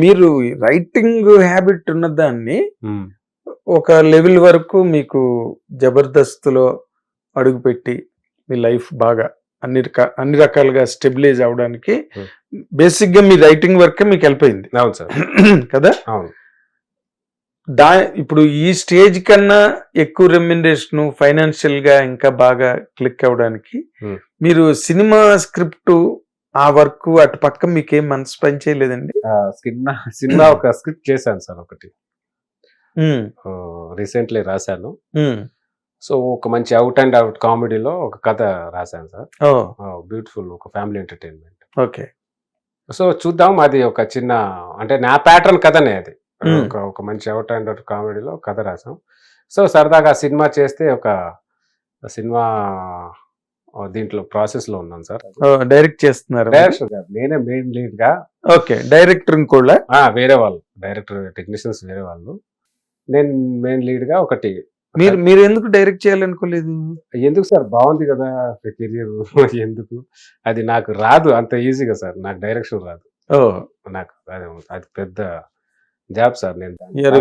మీరు writing habit ఉన్నదాన్ని ఉమ్, ఒక లెవెల్ వరకు మీకు జబర్దస్త్లో అడుగుపెట్టి మీ లైఫ్ బాగా అన్ని రకా అన్ని రకాలుగా స్టెబిలైజ్ అవడానికి Hmm. బేసిక్గా మీ రైటింగ్ వర్క్ మీకు వెళ్ళిపోయింది అవును సార్. కదా? అవును. దా ఇప్పుడు ఈ స్టేజ్ కన్నా ఎక్కువ రెమ్యునరేషన్ ఫైనాన్షియల్గా ఇంకా బాగా క్లిక్ అవ్వడానికి Hmm. మీరు సినిమా స్క్రిప్ట్ ఆ వర్క్ అటు పక్క మీకేం మనసు పనిచేయలేదండి సినిమా సినిమా ఒక స్క్రిప్ట్ చేశాను సార్ ఒకటి. రీసెంట్లీ రాశాను. సో ఒక మంచి అవుట్ అండ్ అవుట్ కామెడీలో ఒక కథ రాశాను సార్. బ్యూటిఫుల్ ఒక ఫ్యామిలీ ఎంటర్టైన్మెంట్. ఓకే. సో చూద్దాం అది ఒక చిన్న అంటే నా ప్యాటర్న్ కథనే అది. ఒక ఒక మంచి అవుట్ అండ్ అవుట్ కామెడీలో కథ రాసాం సో సరదాగా సినిమా చేస్తే ఒక సినిమా దీంట్లో ప్రాసెస్లో ఉన్నాను సార్. డైరెక్ట్ చేస్తున్నారు. డైరెక్టర్ నేనే మెయిన్ లీడ్గా. ఓకే డైరెక్టర్ కూడా. వేరే వాళ్ళు డైరెక్టర్ టెక్నీషియన్స్ వేరే వాళ్ళు. నేను మెయిన్ లీడ్గా ఒకటి. మీరు మీరు ఎందుకు డైరెక్ట్ చేయాలనుకోలేదు? ఎందుకు సార్? బాగుంది కదా కెరియర్ ఎందుకు? అది నాకు రాదు అంత ఈజీగా సార్. నాకు డైరెక్షన్ రాదు. ఓ. నాకు అది పెద్ద జాబ్ సార్ నేను.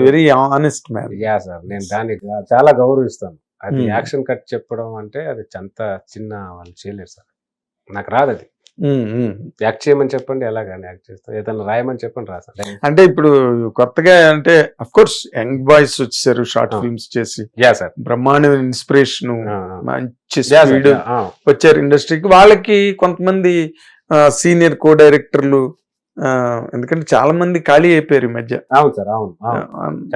Very honest man yeah sir నేను దాన్ని గా- చాలా గౌరవిస్తాను. అది. యాక్షన్ కట్ చెప్పడం అంటే అది అంత చిన్న వాళ్ళు చేయలేరు సార్. నాకు రాదు అది. యాక్ట్ చేయమని చెప్పండి ఎలాగని యాక్ట్ చేస్తాను ఏదైనా రాయమని చెప్పండి రాసాను అంటే ఇప్పుడు కొత్తగా అంటే అఫ్ కోర్స్ యంగ్ బాయ్స్ వచ్చారు షార్ట్. ఫిల్మ్స్ చేసి. Yeah sir. బ్రహ్మాండమైన ఇన్స్పిరేషన్ మంచి సార్ వచ్చారు ఇండస్ట్రీకి వాళ్ళకి కొంతమంది సీనియర్ కో డైరెక్టర్లు ఎందుకంటే చాలా మంది ఖాళీ అయిపోయారు ఈ మధ్య. అవును సార్ అవును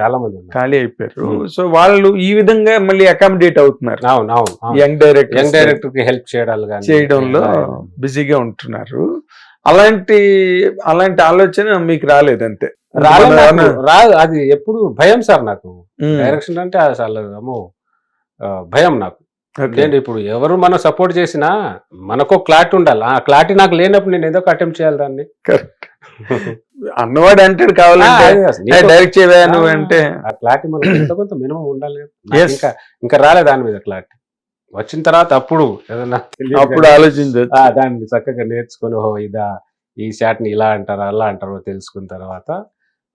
చాలా మంది ఖాళీ అయిపోయారు. సో వాళ్ళు ఈ విధంగా మళ్ళీ అకామిడేట్ అవుతున్నారు. అవును అవును అవును. యంగ్ డైరెక్టర్ యంగ్ డైరెక్టర్కి హెల్ప్ చేయడాలు చేయడంలో బిజీగా ఉంటున్నారు. అలాంటి అలాంటి ఆలోచన మీకు రాలేదు అంతే రాలేదు. రాదు అది ఎప్పుడు భయం సార్ నాకు. డైరెక్షన్ అంటే అసలు భయం నాకు. నేను ఇప్పుడు ఎవరు మనం సపోర్ట్ చేసినా మనకు క్లారిటీ ఉండాలి. ఆ క్లారిటీ నాకు లేనప్పుడు నేను ఏదో అటెంప్ట్ చేయాలి దాన్ని. అన్నవాడు అంటాడు కావాలంటే డైరెక్ట్ చేయవా నువ్వు అంటే. ఆ క్లారిటీ మనకు ఎంత కొంత మినిమం ఉండాలి. ఇంకా ఇంకా రాలే దాని మీద క్లారిటీ వచ్చిన తర్వాత అప్పుడు ఏదన్నా అప్పుడు కానీ, ఆలోచించవచ్చు ఆ, దాన్ని చక్కగా నేర్చుకొని ఓ ఇదా ఈ ని ఇలా అంటారా అలా అంటారో తెలుసుకున్న తర్వాత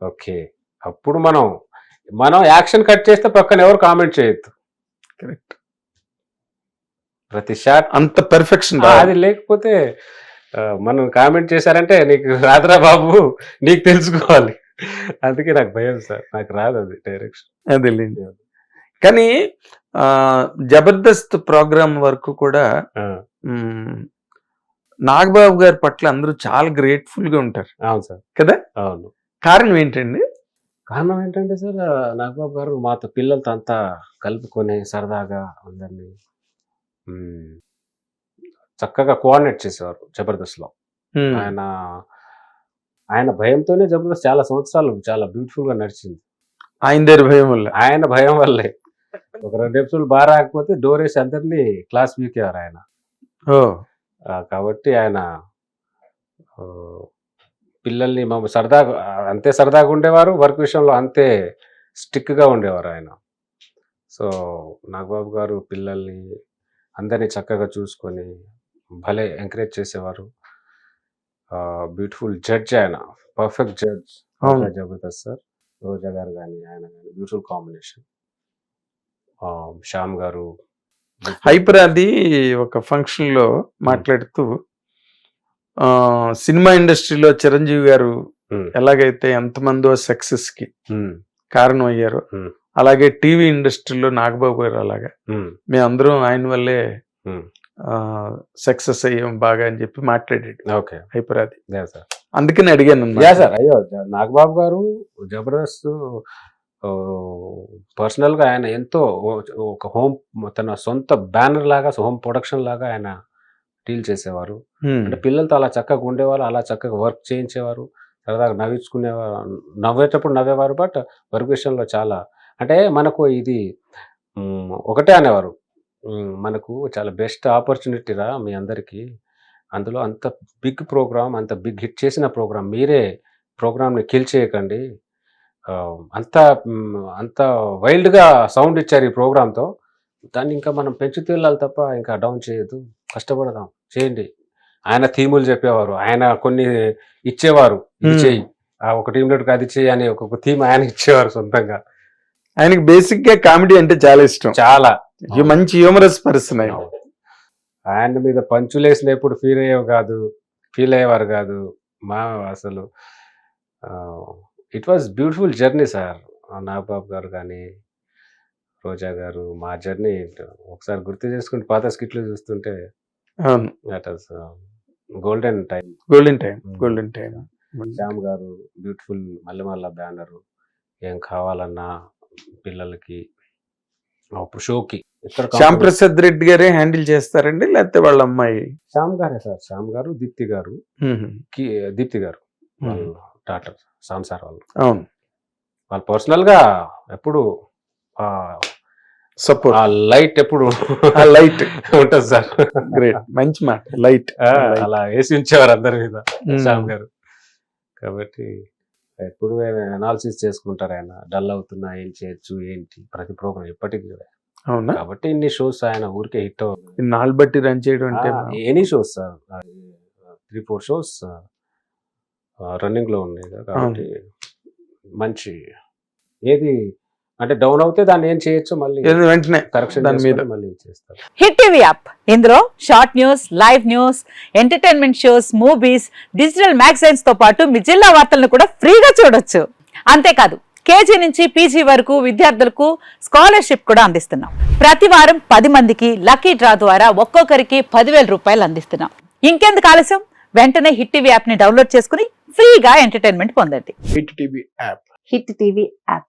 ఓకే. అప్పుడు మనం మనం యాక్షన్ కట్ చేస్తే పక్కన ఎవరు కామెంట్ చేయొద్దు. కరెక్ట్ ప్రతి షాట్ అంత పెర్ఫెక్షన్ అది లేకపోతే మనం కామెంట్ చేశారంటే నీకు రాదురా బాబు నీకు తెలుసుకోవాలి. అందుకే నాకు భయం సార్ నాకు రాదు అది డైరెక్షన్ అదేలేండి. కానీ జబర్దస్త్ ప్రోగ్రామ్ వరకు కూడా నాగబాబు గారి పట్ల అందరూ చాలా గ్రేట్ఫుల్గా ఉంటారు. అవును సార్. కదా? అవును. కారణం ఏంటండి? కారణం ఏంటంటే సార్ నాగబాబు గారు మాతో పిల్లలతో అంతా కలుపుకొని సరదాగా అందరినీ చక్కగా కోఆర్డినేట్ చేసేవారు జబర్దస్త్లో. ఆయన ఆయన భయంతోనే జబర్దస్త్ చాలా సంవత్సరాలు చాలా బ్యూటిఫుల్గా నడిచింది. ఆయన దగ్గర భయం వల్ల. ఆయన భయం వల్లే. ఒక రెండు ఎపిసోడ్ బాగా రాకపోతే డోర్ వేసి అందరినీ క్లాస్ వీకేవారు ఆయన. కాబట్టి ఆయన పిల్లల్ని మా సరదాగా అంతే సరదాగా ఉండేవారు వర్క్ విషయంలో అంతే స్టిక్గా ఉండేవారు ఆయన. సో నాగబాబు గారు పిల్లల్ని అందరినీ చక్కగా చూసుకొని భలే ఎంకరేజ్ చేసేవారు. బ్యూటిఫుల్ జడ్జ్ ఆయన. Perfect judge. Jabardasth sir Roja garu కానీ ఆయన కానీ బ్యూటిఫుల్ కాంబినేషన్. శ్యామ్ గారు. హైపర్ అది ఒక ఫంక్షన్లో మాట్లాడుతూ సినిమా ఇండస్ట్రీలో చిరంజీవి గారు ఎలాగైతే ఎంతమందో సక్సెస్కి ఉమ్, కారణం అయ్యారో. అలాగే టీవీ ఇండస్ట్రీలో నాగబాబు గారు అలాగా మేమందరం ఆయన వల్లే. సక్సెస్ అయ్యాం బాగా అని చెప్పి మాట్లాడాడు. ఓకే. హైపరాది. Yeah sir. అందుకని అడిగాను. యా సార్ అయ్యో నాగబాబు గారు జబర్దస్త్ పర్సనల్గా ఆయన ఎంతో ఒక హోమ్ తన సొంత బ్యానర్ లాగా హోమ్ ప్రొడక్షన్ లాగా ఆయన డీల్ చేసేవారు. అంటే పిల్లలతో అలా చక్కగా ఉండేవారు అలా చక్కగా వర్క్ చేయించేవారు సరదాగా నవ్వించుకునేవారు నవ్వేటప్పుడు నవ్వేవారు బట్ వర్క్ విషయంలో చాలా అంటే మనకు ఇది ఒకటే అనేవారు. మనకు చాలా బెస్ట్ ఆపర్చునిటీ రా మీ అందరికీ. అందులో అంత బిగ్ ప్రోగ్రామ్ అంత బిగ్ హిట్ చేసిన ప్రోగ్రామ్ మీరే ప్రోగ్రామ్ని కిల్ చేయకండి. అంత అంత వైల్డ్గా సౌండ్ ఇచ్చారు ఈ ప్రోగ్రామ్తో. దాన్ని ఇంకా మనం పెంచుతూ వెళ్ళాలి తప్ప ఇంకా డౌన్ చేయొద్దు. కష్టపడదాం. చేయండి. ఆయన థీములు చెప్పేవారు. ఆయన కొన్ని ఇచ్చేవారు. ఇది. చేయి ఆ ఒక టీం లీడర్కి అది చేయి అని ఒక్కొక్క థీమ్ ఆయన ఇచ్చేవారు సొంతంగా. ఆయనకి బేసిక్గా కామెడీ అంటే చాలా ఇష్టం. చాలా. మంచి హ్యూమరస్ పర్సన్ ఆయన. మీద పంచులేసిన ఎప్పుడు ఫీల్ అయ్యేవి కాదు ఫీల్ అయ్యేవారు కాదు మా అసలు it was beautiful journey sir Nagababu garu కానీ రోజా గారు మా జర్నీ ఒకసారి గుర్తు చేసుకుంటే పాత స్కిట్లు చూస్తుంటే golden time golden time golden time Shyam garu beautiful Mallemala banner ఏం కావాలన్నా పిల్లలకి అప్పుడు షోకి ఇక్కడ శ్యామ్ ప్రసాద్ రెడ్డి గారే హ్యాండిల్ చేస్తారండి? లేకపోతే వాళ్ళ అమ్మాయి? శ్యామ్ గారే సార్. శ్యామ్ గారు దీప్తి గారు దీప్తి గారు డాక్టర్ శ్యామ్ సార్ వాళ్ళు. అవును. వాళ్ళు పర్సనల్గా ఎప్పుడు ఆ సపోర్ట్. ఆ లైట్ ఎప్పుడు ఆ లైట్. ఉంటుంది సార్. గ్రేట్. మంచి మాట. లైట్. అలా వేసి ఉంచేవారు అందరి మీద శ్యామ్ గారు. కాబట్టి ఎప్పుడు అనాలిసిస్ చేసుకుంటారు ఆయన? డల్ అవుతున్నా ఏం చేయొచ్చు ఏంటి? ప్రతి ప్రోగ్రామ్ ఎప్పటికీ కూడా. అవునా? కాబట్టి ఇన్ని షోస్ ఆయన ఊరికే హిట్ నాళ్ళు బట్టి రన్ చేయడం అంటే any shows sir three four shows రన్నింగ్లో ఉన్నాయి కదా. కాబట్టి మంచి. ఏది అంటే డౌన్ అవుతే దాన్ని ఏం చేయొచ్చు? మళ్ళీ వెంటనే కరెక్షన్ దాని మీద. మళ్ళీ చేస్తారు. హిట్ టీవీ యాప్ ఇందులో short news live news entertainment shows movies digital మ్యాగజైన్స్తో పాటు మీ జిల్లా వార్తలను కూడా ఫ్రీగా చూడొచ్చు. అంతేకాదు కేజీ నుంచి పీజీ వరకు విద్యార్థులకు స్కాలర్షిప్ కూడా అందిస్తున్నాం. ప్రతి వారం పది మందికి లక్కీ డ్రా ద్వారా ఒక్కొక్కరికి పదివేల రూపాయలు అందిస్తున్నాం. ఇంకెందుకు ఆలస్యం? వెంటనే హిట్ టీవీ యాప్ని డౌన్లోడ్ చేసుకుని ఫ్రీగా ఎంటర్టైన్మెంట్ పొందండి. Hit TV app hit TV app